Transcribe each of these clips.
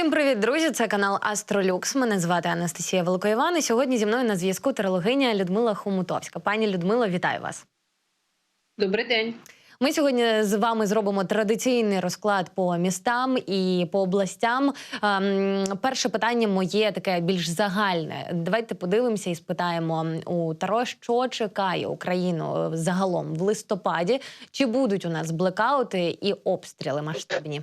Всім привіт, друзі! Це канал Астролюкс. Мене звати Анастасія Великоїван. І сьогодні зі мною на зв'язку терологиня Людмила Хомутовська. Пані Людмила, вітаю вас. Добрий день. Ми сьогодні з вами зробимо традиційний розклад по містам і по областям. Ем, перше питання моє таке більш загальне. Давайте подивимося і спитаємо у Таро, що чекає Україну загалом в листопаді. Чи будуть у нас блекаути і обстріли масштабні?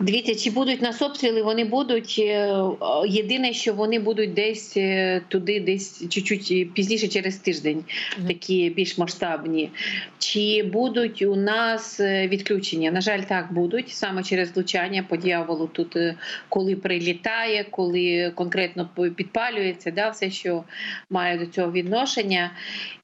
Дивіться, чи будуть нас обстріли, вони будуть. е, Єдине, що вони будуть десь е, туди, десь чуть-чуть пізніше через тиждень, такі більш масштабні. Чи будуть у нас е, відключення? На жаль, так будуть саме через влучання по дьяволу. Тут е, коли прилітає, коли конкретно підпалюється, да, все, що має до цього відношення.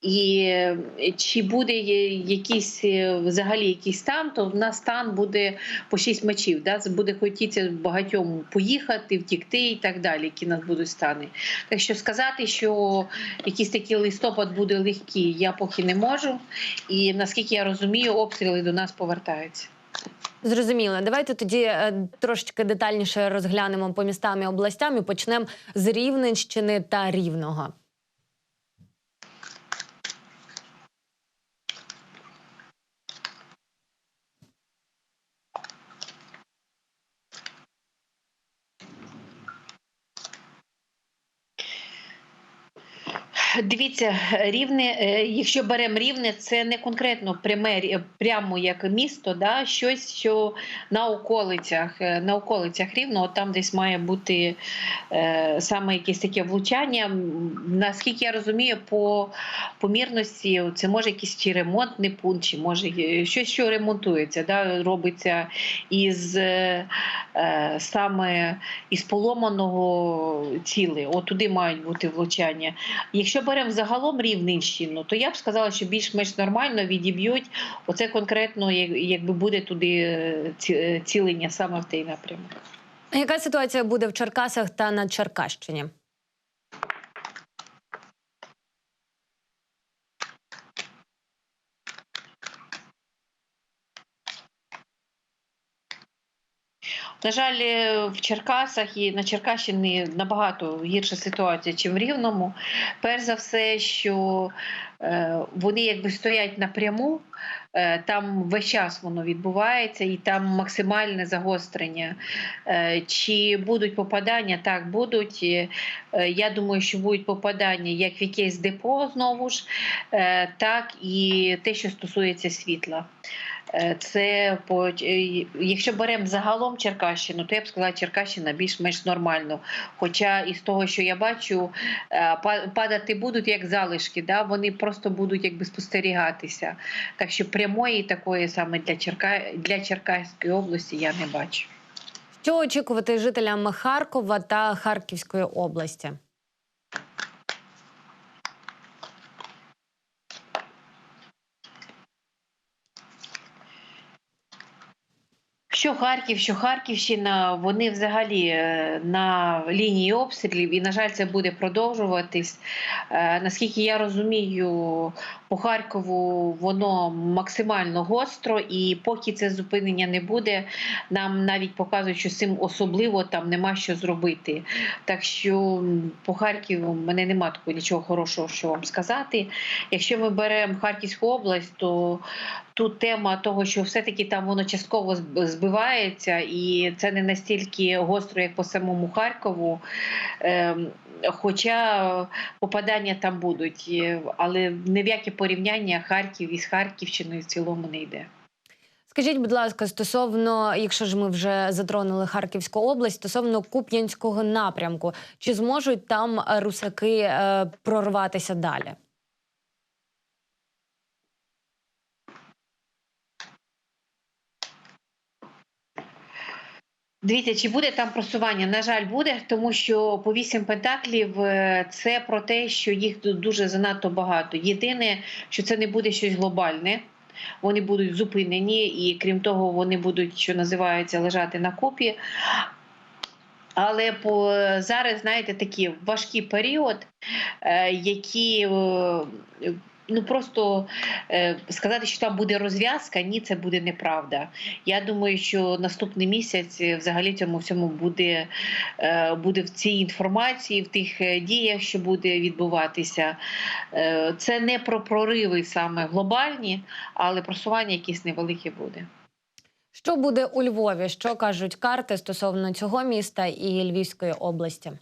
І е, чи буде якийсь е, взагалі якийсь стан, то в нас стан буде по шість мечів. Да? Буде хотіти багатьом поїхати, втікти і так далі, які нас будуть стани. Так що сказати, що якийсь такий листопад буде легкий, я поки не можу. І наскільки я розумію, обстріли до нас повертаються. Зрозуміло. Давайте тоді е, трошечки детальніше розглянемо по містам і областям і почнемо з Рівненщини та Рівного. Дивіться, рівне, е, якщо беремо рівне, це не конкретно пряме прямо як місто, да, щось, що на околицях, е, на околицях рівного, там десь має бути е, саме якесь таке влучання. Наскільки я розумію, по помірності це може якийсь чи ремонтний пункт, чи може е, щось, що ремонтується, да, робиться із е, саме із поломаного ціли. От туди мають бути влучання. Якщо беремо загалом Рівненщину, то я б сказала, що більш-менш нормально відіб'ють. Оце конкретно, як- якби буде туди е, е, цілення саме в той напрямок. Яка ситуація буде в Черкасах та на Черкащині? На жаль, е, в Черкасах і на Черкащині набагато гірша ситуація, ніж в Рівному. Перш за все, що е, вони якби стоять напряму, е, там весь час воно відбувається, і там максимальне загострення. Чи будуть попадання? Так, будуть. Я думаю, що будуть попадання як в якесь депо знову ж, так і те, що стосується світла. Е, Це по е, якщо беремо загалом Черкащину, то я б сказала, Черкащина більш-менш нормально. Хоча із того, що я бачу, е, па- падати будуть як залишки, да? вони просто будуть якби спостерігатися. Так що прямої такої саме для Черка... для Черкаської області я не бачу. Що очікувати жителям Харкова та Харківської області? Що Харків, що Харківщина, вони взагалі е, на лінії обстрілів, і, на жаль, це буде продовжуватись. Е, Наскільки я розумію, по Харкову воно максимально гостро, і поки це зупинення не буде, нам навіть показують, що з цим особливо там нема що зробити. Так що по Харкову в мене нема такого нічого хорошого, що вам сказати. Якщо ми беремо Харківську область, то тут тема того, що все-таки там воно частково збивається, і це не настільки гостро, як по самому Харкову. Ем, Хоча попадання там будуть, Е, але ні в яке порівняння Харків із Харківщиною в цілому не йде. Скажіть, будь ласка, стосовно, якщо ж ми вже затронули Харківську область, стосовно Куп'янського напрямку, чи зможуть там е, русаки е, прорватися далі? Дивіться, чи буде там просування? На жаль, буде, тому що по вісім пентаклів е, це про те, що їх дуже занадто багато. Єдине, що це не буде щось глобальне. Вони будуть зупинені, і крім того, вони будуть, що називається, лежати на купі. Але по зараз, знаєте, такий важкий період, е, які е, ну просто е, сказати, що там буде розв'язка, ні, це буде неправда. Я думаю, що наступний місяць е, взагалі цьому всьому буде, е, буде в цій інформації, в тих е, діях, що буде відбуватися. Е, Це не про прориви саме глобальні, але просування якісь невелике буде. Що буде у Львові? Що кажуть карти стосовно цього міста і Львівської області?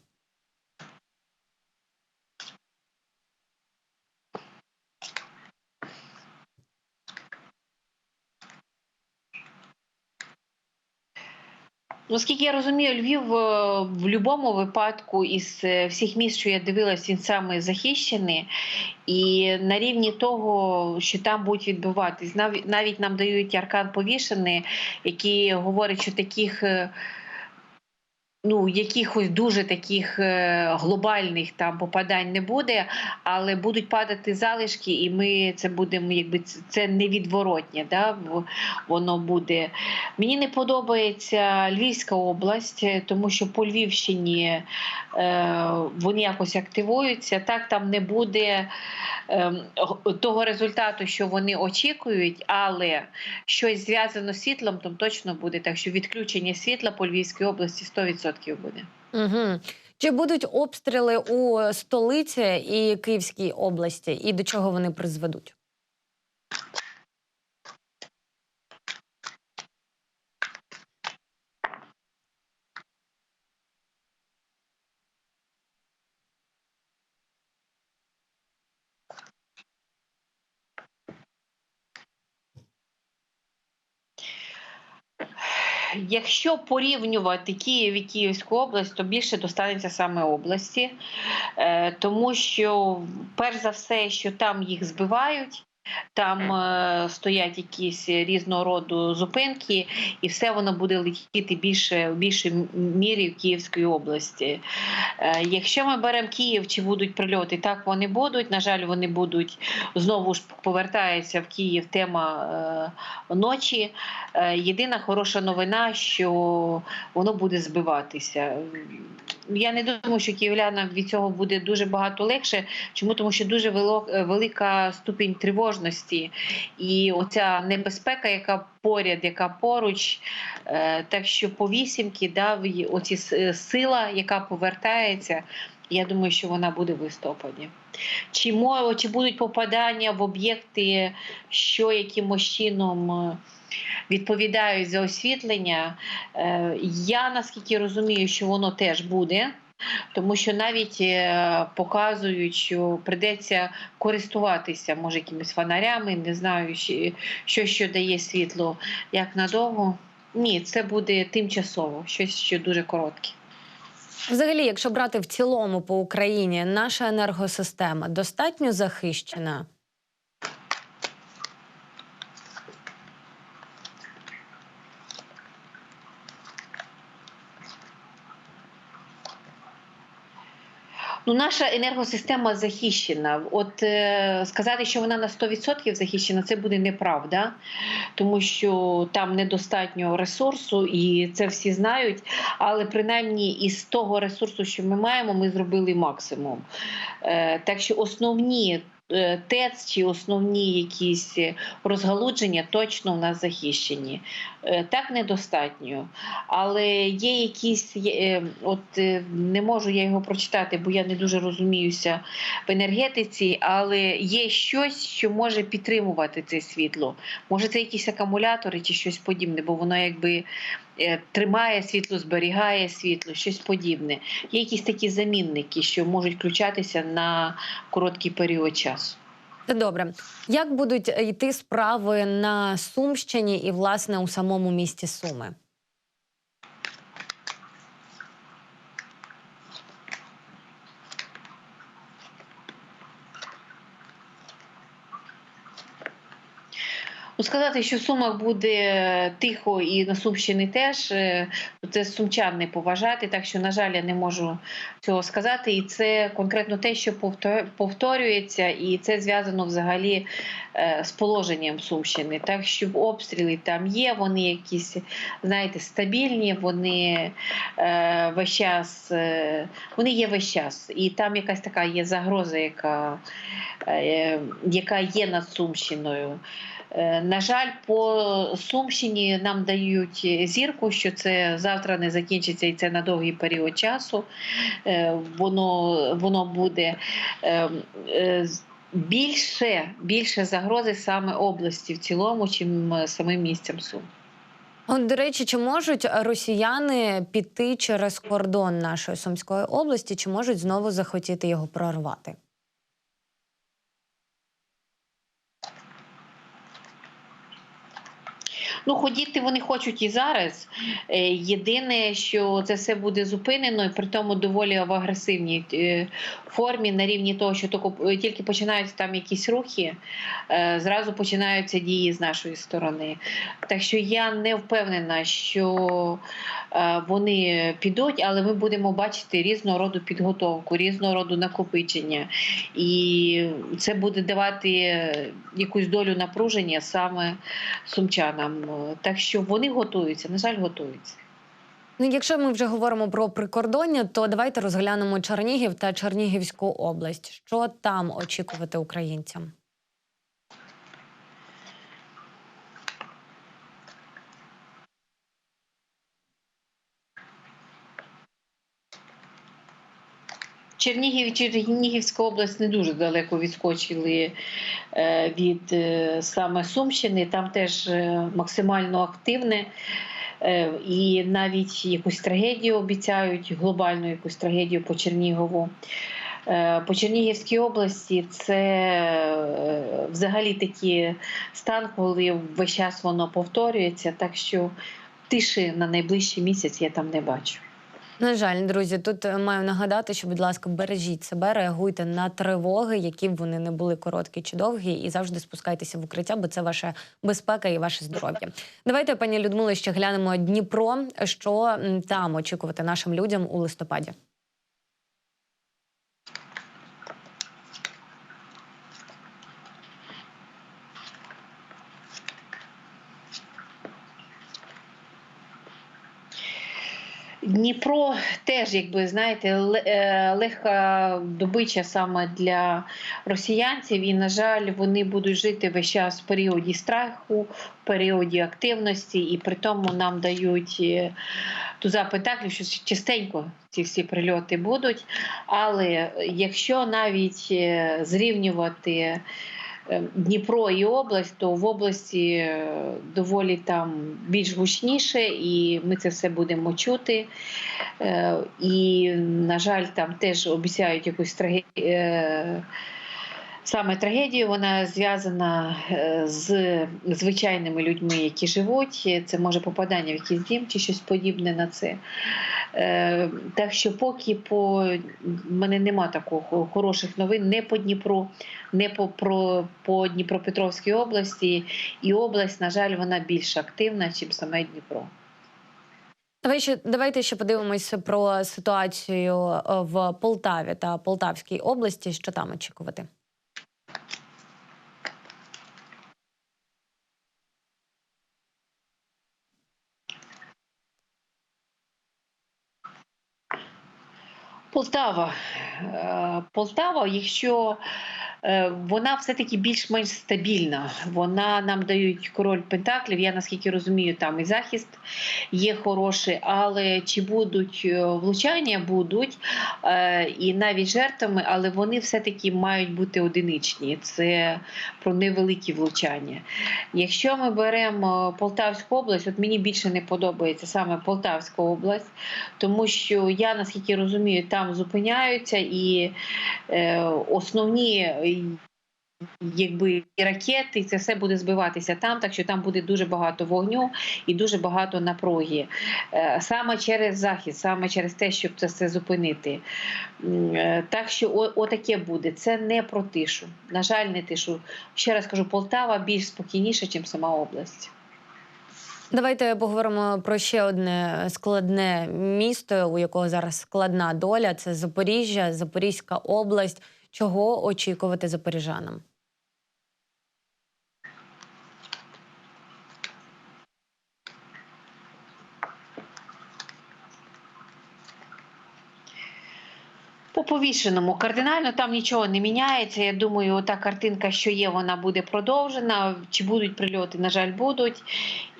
Наскільки я розумію, Львів е, в будь-якому випадку із е, всіх міст, що я дивилась, він саме захищений. І на рівні того, що там будуть відбуватись, навіть навіть нам дають аркан повішений, який говорить, що таких. Ну, якихось дуже таких е, глобальних там попадань не буде, але будуть падати залишки, і ми це будемо, якби це- невідворотнє. Да? Воно буде. Мені не подобається Львівська область, е, тому що по Львівщині вони якось активуються. Так там не буде е, того результату, що вони очікують, але щось зв'язано з світлом, там точно буде. Так що відключення світла по Львівській області 100% буде. Угу. Чи будуть обстріли у столиці і Київській області, і до чого вони призведуть? Якщо порівнювати Київ і Київську область, то більше достанеться саме області, Е, тому що, перш за все, що там їх збивають. Там е, стоять якісь різного роду зупинки, і все воно буде летіти більше в більшій мірі в Київській області. Е, якщо ми беремо Київ, чи будуть прильоти, так вони будуть. На жаль, вони будуть знову ж повертається в Київ тема е, ночі. Е, єдина хороша новина, що воно буде збиватися. Я не думаю, що київлянам від цього буде дуже багато легше. Чому? Тому що дуже велика ступінь тривожності і оця небезпека, яка поряд, яка поруч. Е, Так що по вісімки, да, в- оці сила, яка повертається, я думаю, що вона буде в листопаді. Чи, чи будуть попадання в об'єкти, що якимось чином е, відповідають за освітлення? Е, Я наскільки розумію, що воно теж буде. Тому що навіть е, показують, що прийдеться користуватися, може, якимись фонарями, не знаю, що, що дає світло, як надовго. Ні, це буде тимчасово, щось що дуже коротке. Взагалі, якщо брати в цілому по Україні, наша енергосистема достатньо захищена. Ну, наша енергосистема захищена. От е, сказати, що вона на 100% захищена, це буде неправда, тому що там недостатньо ресурсу, і це всі знають. Але принаймні із того ресурсу, що ми маємо, ми зробили максимум. Е, так що основні. Е, ТЕЦ чи основні якісь розгалудження точно в нас захищені. Е, Так недостатньо. Але є якісь, е, от е, не можу я його прочитати, бо я не дуже розуміюся в енергетиці, але є щось, що може підтримувати це світло. Може, це якісь акумулятори чи щось подібне, бо воно якби е, тримає світло, зберігає світло, щось подібне. Є якісь такі замінники, що можуть включатися на короткий період часу. Добре. Як будуть йти справи на Сумщині і, власне, у самому місті Суми? Ну, сказати, що в Сумах буде тихо і на Сумщині теж, е, це сумчан не поважати, так що, на жаль, я не можу цього сказати. І це конкретно те, що повторюється, і це зв'язано взагалі е, з положенням Сумщини. Так що обстріли там є, вони якісь, знаєте, стабільні, вони е, весь час, е, вони є весь час. І там якась така є загроза, яка, е, яка є над Сумщиною. Е, На жаль, по Сумщині нам дають зірку, що це завтра не закінчиться і це на довгий період часу. Е, Воно, воно буде е, е, більше, більше загрози саме області в цілому, чим самим місцем Сум. От, до речі, чи можуть росіяни піти через кордон нашої Сумської області, чи можуть знову захотіти його прорвати? Ну, ходіти вони хочуть і зараз. Е, Єдине, що це все буде зупинено, і при тому доволі в агресивній е, формі, на рівні того, що тільки- е, починаються там якісь рухи, зразу починаються дії з нашої сторони. Так що я не впевнена, що вони підуть, але ми будемо бачити різного роду підготовку, різного роду накопичення. І це буде давати якусь долю напруження саме сумчанам. Так що вони готуються, на жаль, готуються. Ну, якщо ми вже говоримо про прикордоння, то давайте розглянемо Чернігів та Чернігівську область. Що там очікувати українцям? Чернігів і Чернігівська область не дуже далеко відскочили е, від е, саме Сумщини. Там теж е, максимально активне. І навіть якусь трагедію обіцяють, глобальну якусь трагедію по Чернігову. По Чернігівській області це взагалі такий стан, коли весь час воно повторюється, так що тиші на найближчий місяць я там не бачу. На жаль, друзі, тут е, маю нагадати, що, будь ласка, бережіть себе, реагуйте на тривоги, які б вони не були короткі чи довгі, і завжди спускайтеся в укриття, бо це ваша безпека і ваше здоров'я. Давайте, пані Людмило, ще глянемо Дніпро. Що там очікувати нашим людям у листопаді? Дніпро теж, якби знаєте, е, легка добича саме для росіянців. І, на жаль, вони будуть жити весь час в періоді страху, в періоді активності, і при тому нам дають е, туза пентаклів, що частенько ці всі прильоти будуть. Але якщо навіть е, зрівнювати Дніпро і область, то в області е, доволі там більш гучніше, і ми це все будемо чути. Е, І, на жаль, там теж обіцяють якусь трагедію. Саме трагедію вона зв'язана е, з звичайними людьми, які живуть. Це може попадання в якийсь дім чи щось подібне на це. Е, Так що, поки по мене нема такого хороших новин не по Дніпру, не по, про, по Дніпропетровській області. І область, на жаль, вона більш активна, ніж саме Дніпро. Давай ще давайте ще подивимося про ситуацію е, в Полтаві та Полтавській області. Що там очікувати? Полтава. Е, Полтава, якщо е, вона все-таки більш-менш стабільна, вона нам дають король Пентаклів. Я наскільки розумію, там і захист є хороший, але чи будуть е, влучання, будуть і навіть жертвами, але вони все-таки мають бути одиничні. Це про невеликі влучання. Якщо ми беремо Полтавську область, от мені більше не подобається саме Полтавська область, тому що я наскільки розумію, там зупиняються і е, основні якби ракети, і це все буде збиватися там, так що там буде дуже багато вогню і дуже багато напруги. Е, Саме через захід, саме через те, щоб це все зупинити. Е, Так що отаке буде. Це не про тишу. На жаль, не тишу. Ще раз кажу, Полтава більш спокійніша, ніж сама область. Давайте поговоримо про ще одне складне місто, у якого зараз складна доля. Це Запоріжжя, Запорізька область. Чого очікувати запоріжанам? По повішеному кардинально там нічого не міняється. Я думаю, та картинка, що є, вона буде продовжена. Чи будуть прильоти? На жаль, будуть.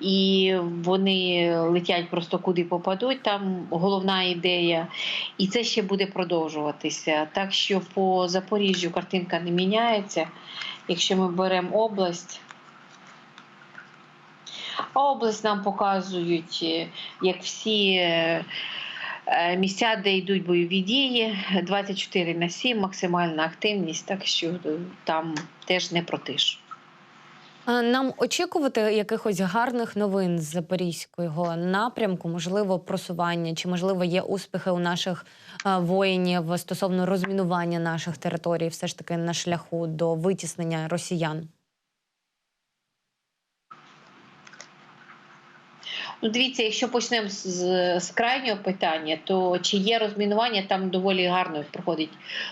І вони летять просто куди попадуть. Там головна ідея. І це ще буде продовжуватися. Так що по Запоріжжю картинка не міняється. Якщо ми беремо область. Область нам показують, як всі місця, де йдуть бойові дії, 24 на 7, максимальна активність, так що е, там теж не про тишу. А Нам очікувати якихось гарних новин з запорізького напрямку, можливо, просування, чи можливо є успіхи у наших е, воїнів стосовно розмінування наших територій, все ж таки на шляху до витіснення росіян. Ну, дивіться, якщо почнемо з, з- крайнього питання, то чи є розмінування, там доволі гарно проходить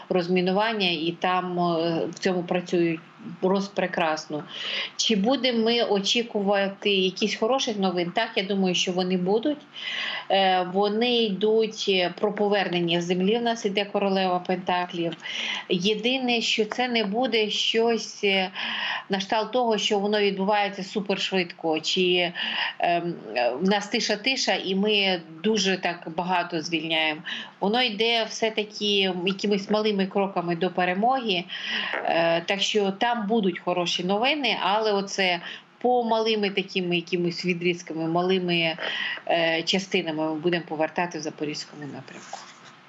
розмінування, і там е, в цьому працюють розпрекрасно. Чи будемо ми очікувати якісь хороших новин? Так, я думаю, що вони будуть. Е, Вони йдуть е, про повернення землі. У нас іде королева Пентаклів. Єдине, що це не буде щось е, на кшталт того, що воно відбувається супершвидко. Чи ем, в нас тиша тиша, і ми дуже так багато звільняємо. Воно йде все-таки якимись малими кроками до перемоги. Так що там будуть хороші новини, але оце. По малими такими якимись відрізками, малими е, частинами ми будемо повертати в Запорізькому напрямку.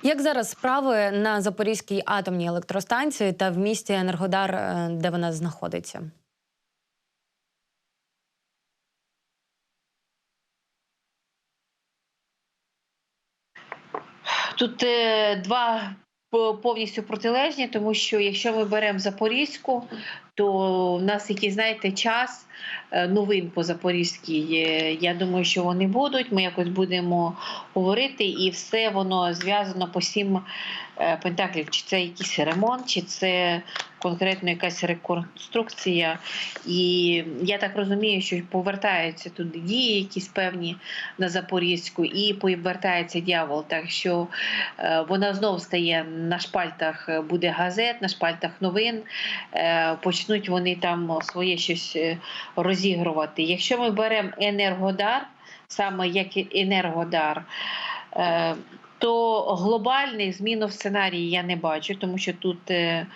Як зараз справи на Запорізькій атомній електростанції та в місті Енергодар, е, де вона знаходиться? Тут е, два повністю протилежні, тому що якщо ми беремо Запорізьку, то в нас який, знаєте, час е, новин по Запорізькій. е, Я думаю, що вони будуть. Ми якось будемо говорити, і все воно зв'язано по сім е, пентаклів. Чи це якийсь ремонт, чи це конкретно якась реконструкція. І я так розумію, що повертаються туди дії, якісь певні на Запорізьку, і повертається дьявол. Так що вона знову стає на шпальтах, буде газет, на шпальтах новин. Почнуть вони там своє щось е, розігрувати. Якщо ми беремо енергодар, саме як енергодар. е, То глобальних змін в сценарії я не бачу, тому що тут е,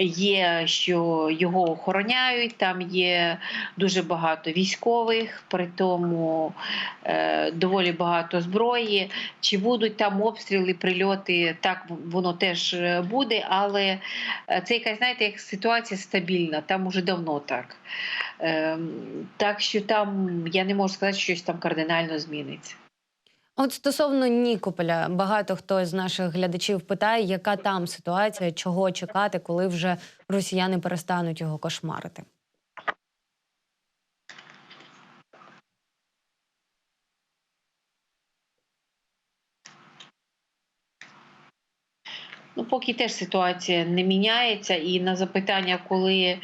є, що його охороняють, там є дуже багато військових, при тому е, доволі багато зброї. Чи будуть там обстріли, прильоти? Так воно теж е, буде, але е, це якась, знаєте, як ситуація стабільна, там уже давно так. Е, так що там я не можу сказати, що щось там кардинально зміниться. От стосовно Нікополя, багато хто з наших глядачів питає, яка там ситуація, чого чекати, коли вже росіяни перестануть його кошмарити. Ну, поки теж ситуація не міняється, і на запитання, коли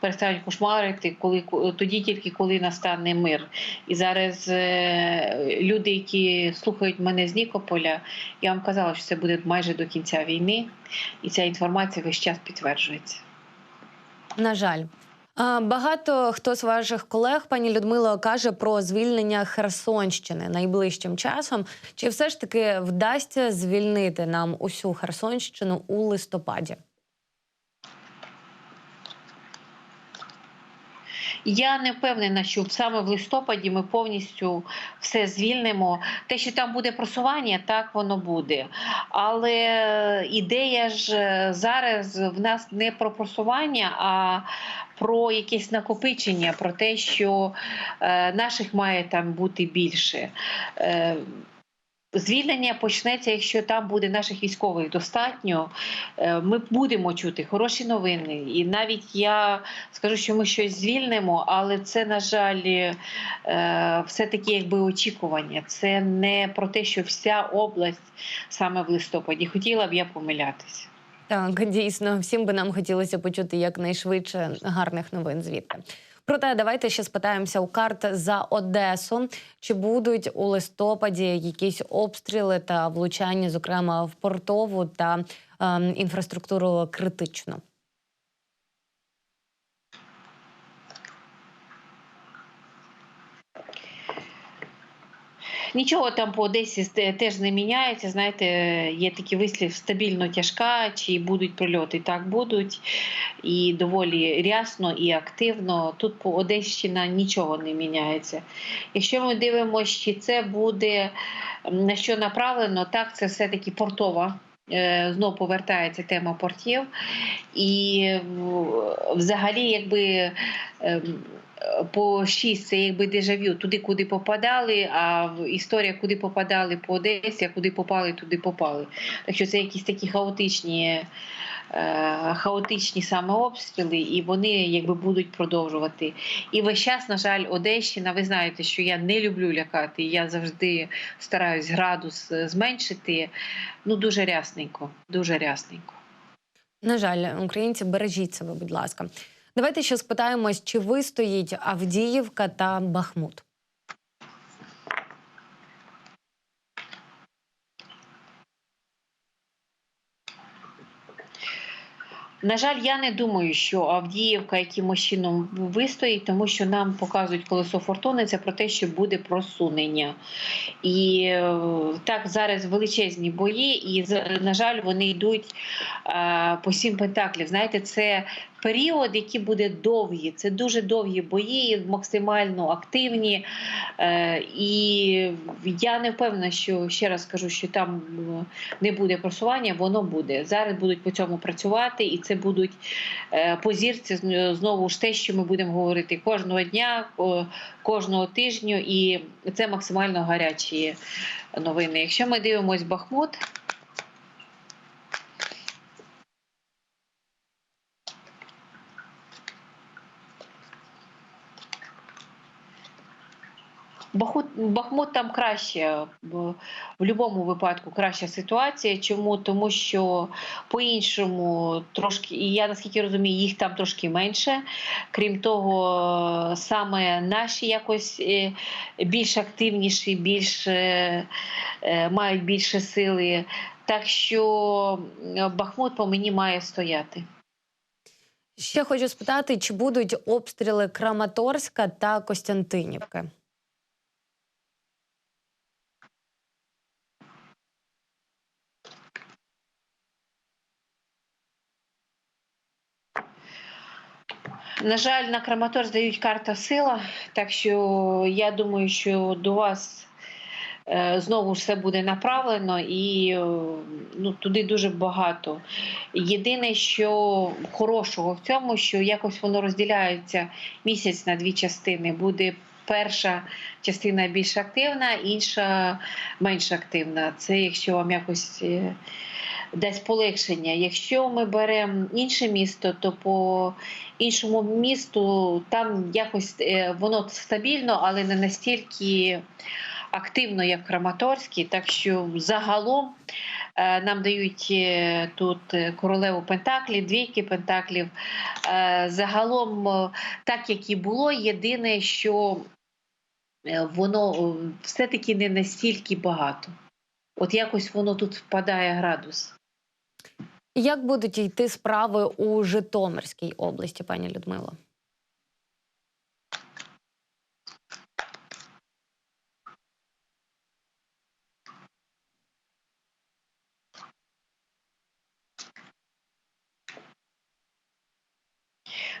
перестануть кошмарити, коли тоді тільки коли настане мир. І зараз е, люди, які слухають мене з Нікополя, я вам казала, що це буде майже до кінця війни, і ця інформація весь час підтверджується. На жаль. Багато хто з ваших колег, пані Людмило, каже про звільнення Херсонщини найближчим часом. Чи все ж таки вдасться звільнити нам усю Херсонщину у листопаді? Я не впевнена, що саме в листопаді ми повністю все звільнимо. Те, що там буде просування, так воно буде. Але ідея ж е, зараз в нас не про просування, а про якесь накопичення, про те, що е, наших має там бути більше. Е, Звільнення почнеться, якщо там буде наших військових достатньо. Е, Ми будемо чути хороші новини. І навіть я скажу, що ми щось звільнимо, але це, на жаль, е, все-таки якби очікування. Це не про те, що вся область саме в листопаді. Хотіла б я помилятися. Так, дійсно, всім би нам хотілося почути якнайшвидше гарних новин звідти. Проте давайте ще спитаємося у карт за Одесу. Чи будуть у листопаді якісь обстріли та влучання, зокрема в портову та ем, інфраструктуру критичну? Нічого там по Одесі теж не міняється. Знаєте, є такий вислів стабільно тяжка, чи будуть прильоти. Так будуть. І доволі рясно і активно. Тут по Одещина нічого не міняється. Якщо ми дивимося, чи це буде на що направлено, так це все-таки портова. Е, Знов повертається тема портів, і взагалі, якби ем, по 6 це якби дежавю туди, куди попадали, а історія, куди попадали по Одесі, а куди попали, туди попали. Так що це якісь такі хаотичні, е, хаотичні саме обстріли, і вони якби будуть продовжувати. І весь час, на жаль, Одещина, ви знаєте, що я не люблю лякати. Я завжди стараюсь градус е, зменшити. Ну, дуже рясненько, дуже рясненько. На жаль, українці, бережіть себе, будь ласка. Давайте ще спитаємось, чи вистоїть Авдіївка та Бахмут. На жаль, я не думаю, що Авдіївка якимось чином вистоїть, тому що нам показують колесо фортуни це про те, що буде просунення. І е, так зараз величезні бої, і на жаль, вони йдуть е, по сім пентаклів. Знаєте, це період, який буде довгий. Це дуже довгі бої, максимально активні. Е, І я не впевнена, що ще раз кажу, що там е, не буде просування, воно буде. Зараз будуть по цьому працювати, і це будуть е, по зірці зн- знову ж те, що ми будемо говорити кожного дня, кожного тижню, і це максимально гарячі новини. Якщо ми дивимось Бахмут. Бахмут, Бахмут там краще в будь-якому випадку краща ситуація. Чому? Тому що по-іншому трошки, і я наскільки розумію, їх там трошки менше. Крім того, саме наші якось е, більш активніші, більш е, е, мають більше сили. Так що Бахмут по мені має стояти. Ще хочу спитати, чи будуть обстріли Краматорська та Костянтинівки? На жаль, на Краматор здають карта сила, так що я думаю, що до вас е, знову все буде направлено і е, ну, туди дуже багато. Єдине, що хорошого в цьому, що якось воно розділяється місяць на дві частини. Буде перша частина більш активна, інша менш активна. Це якщо вам якось. Дасть полегшення. Якщо ми беремо інше місто, то по іншому місту там якось е, воно стабільно, але не настільки активно, як Краматорський. Так що загалом е, нам дають е, тут королеву Пентаклів, двійки Пентаклів. Загалом, так як і було, єдине, що воно все-таки не настільки багато. От якось воно тут впадає градус. Як будуть йти справи у Житомирській області, пані Людмило?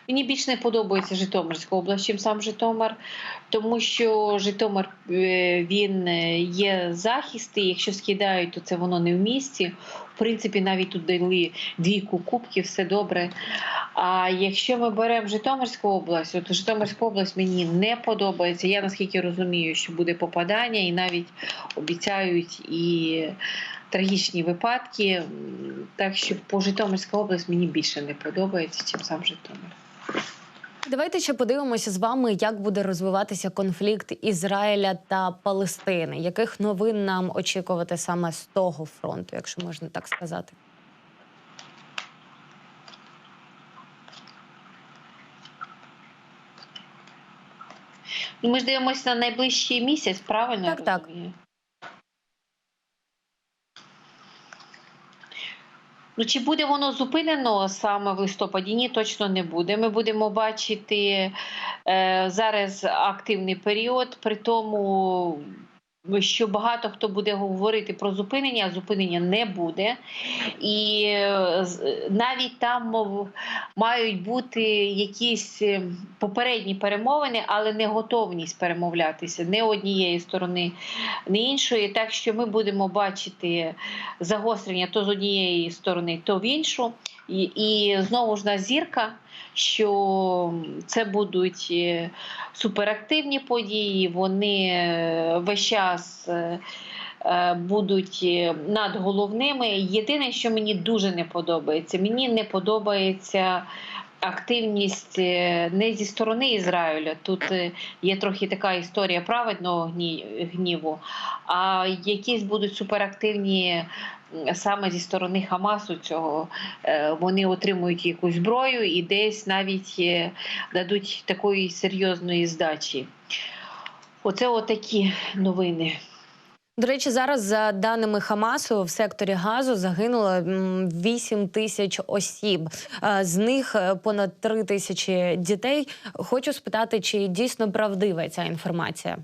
Мені більш не подобається Житомирська область, чим сам Житомир, тому що Житомир е, він е, є захист, і якщо скидають, то це воно не в місті. В принципі, навіть тут дали двійку кубків, все добре. А якщо ми беремо Житомирську область, от Житомирська область мені не подобається. Я наскільки розумію, що буде попадання, і навіть обіцяють і трагічні випадки. Так що по Житомирська область мені більше не подобається, чим сам Житомир. Давайте ще подивимося з вами, як буде розвиватися конфлікт Ізраїля та Палестини. Яких новин нам очікувати саме з того фронту, якщо можна так сказати? Ну, ми ж дивимося на найближчий місяць, правильно? Так, так. Ну, чи буде воно зупинено саме в листопаді? Ні, точно не буде. Ми будемо бачити е, зараз активний період, при тому, що багато хто буде говорити про зупинення, зупинення не буде. І е, навіть там мають бути якісь е, попередні перемовини, але не готовність перемовлятися не однієї сторони, не іншої. Так що ми будемо бачити загострення то з однієї сторони, то в іншу. І, і знову ж на зірка, що це будуть е, суперактивні події, вони е, весь час. е, Будуть над головними. Єдине, що мені дуже не подобається, мені не подобається активність не зі сторони Ізраїля. Тут є трохи така історія праведного гніву, а якісь будуть суперактивні саме зі сторони Хамасу цього. Е, Вони отримують якусь зброю і десь навіть е, дадуть такої серйозної здачі. Оце отакі новини. До речі, зараз за даними Хамасу в секторі Газу загинуло м, 8 тисяч осіб. Е, З них понад 3 тисячі дітей. Хочу спитати, чи дійсно правдива ця інформація?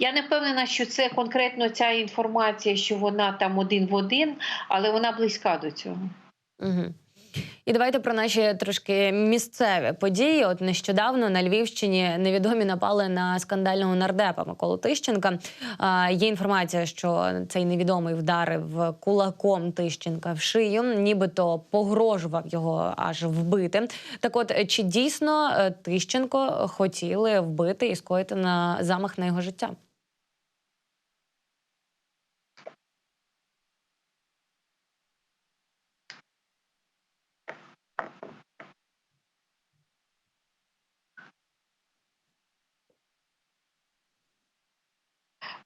Я не впевнена, що це конкретно ця інформація, що вона там один в один, але вона близька до цього. Угу. І давайте про наші трошки місцеві події. От нещодавно на Львівщині невідомі напали на скандального нардепа Миколу Тищенка. А, є інформація, що цей невідомий вдарив кулаком Тищенка в шию, нібито погрожував його аж вбити. Так, от чи дійсно е, Тищенко хотіли вбити і скоїти на замах на його життя?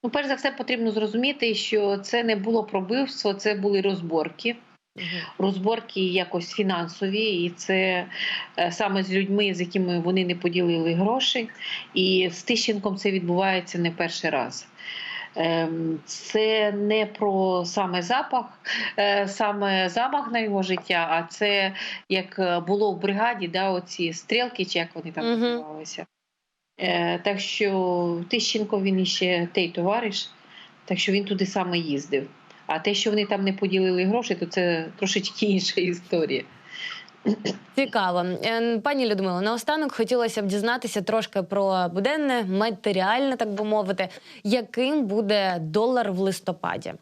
Ну, перш за все, потрібно зрозуміти, що це не було пробивство, це були розборки. Розборки якось фінансові, і це е, саме з людьми, з якими вони не поділили гроші. І з Тищенком це відбувається не перший раз. Ем, Це не про саме запах, е, саме замах на його життя, а це як е, було в бригаді, да, оці стрілки, чи як вони там називалися. Е, Так що Тищенко він іще той товариш, так що він туди саме їздив. А те, що вони там не поділили гроші, то це трошечки інша історія. Цікаво, Е, пані Людмило. Наостанок хотілося б дізнатися трошки про буденне, матеріальне, так би мовити, яким буде долар в листопаді.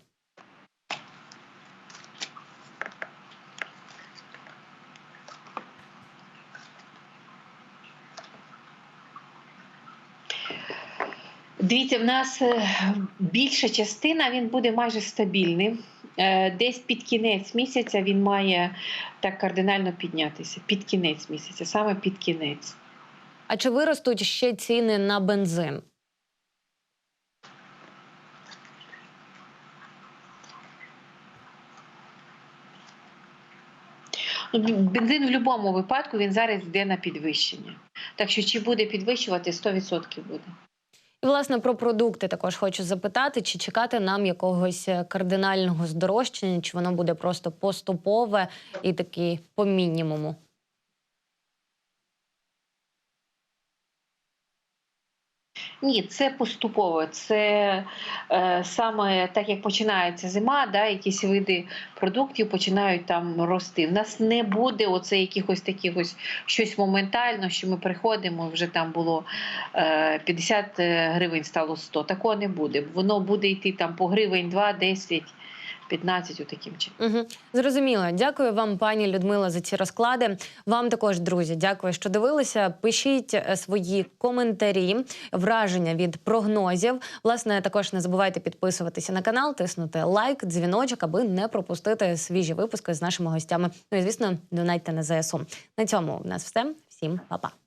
Дивіться, в нас е, більша частина він буде майже стабільним. Е, Десь під кінець місяця він має так кардинально піднятися. Під кінець місяця, саме під кінець. А чи виростуть ще ціни на бензин? Ну, бензин в будь-якому випадку він зараз йде на підвищення. Так що чи буде підвищувати, 100% буде. І власне про продукти також хочу запитати, чи чекати нам якогось е, кардинального здорожчання, чи воно буде просто поступове і такі по мінімуму. Ні, це поступово. Це е, саме так, як починається зима, да, якісь види продуктів починають там рости. В нас не буде оце якихось таких ось щось моментально, що ми приходимо, вже там було е, 50 гривень стало 100. Такого не буде. Воно буде йти там по гривень 2, 10, 15, отаким чином. Угу. Зрозуміло. Дякую вам, пані Людмила, за ці розклади. Вам також, друзі, дякую, що дивилися. Пишіть е, свої коментарі, враження від прогнозів. Власне, також не забувайте підписуватися на канал, тиснути лайк, дзвіночок, аби не пропустити свіжі випуски з нашими гостями. Ну і звісно, донайте на ЗСУ. На цьому у нас все. Всім па-па.